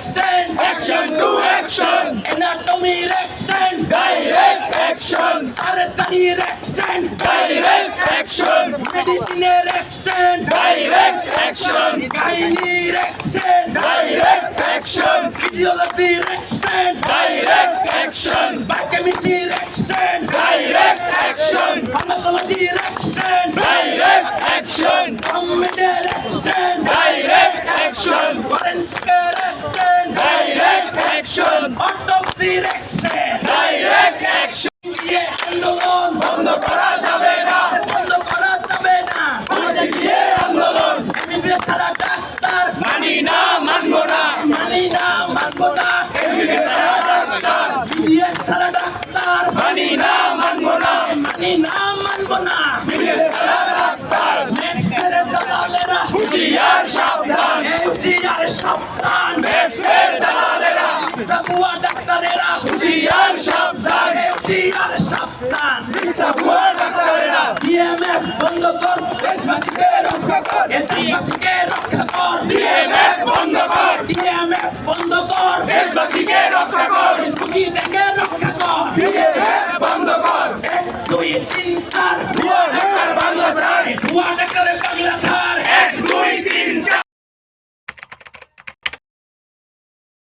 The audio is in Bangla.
অ্যাকশন Action to action, অ্যানাটমির অ্যাকশন direct action, সার্জারির অ্যাকশন direct action, মেডিসিনের অ্যাকশন direct action, গাইনির অ্যাকশন direct action, ফিজিওলজির অ্যাকশন direct action, বায়োকেমিস্ট্রির অ্যাকশন direct action, ফার্মাকোলজির অ্যাকশন direct action, কমেডের অ্যাকশন direct action, ফরেন্সিকের আন্দোলন। বন্ধ করা যাবে না। বন্ধ করা যাবে না। আমাদের দিয়ে আন্দোলন। এমবিবিএস ছাড়া ডাক্তার। মানি না মানবো না। মানি না মানবো না। এমবিবিএস ছাড়া ডাক্তার। বিবিএস ছাড়া ডাক্তার। মানি না মানবো না। মানি না মানবো না। এমবিবিএস ছাড়া ডাক্তার। নেক্সের দালালেরা। হুঁশিয়ার সাবধান। এফজিআর সাবধান। ব্যবসের দালালেরা। মিথ্যা ভুয়া ডাক্তারেরা হুঁশিয়ার সাবধান। হুঁশিয়ার সাবধান। মিথ্যা ভুয়া ডাক্তারেরা। ডিএমএফ বন্ধ কর দেশবাসীকে রক্ষা কর। দেশবাসীকে রক্ষা কর। ডিএমএফ বন্ধ কর। ডিএমএফ বন্ধ কর। দেশবাসীকে রক্ষা কর। রুগী দেখে রক্ষা কর ডিএমএফ বন্ধ কর এক দুই তিন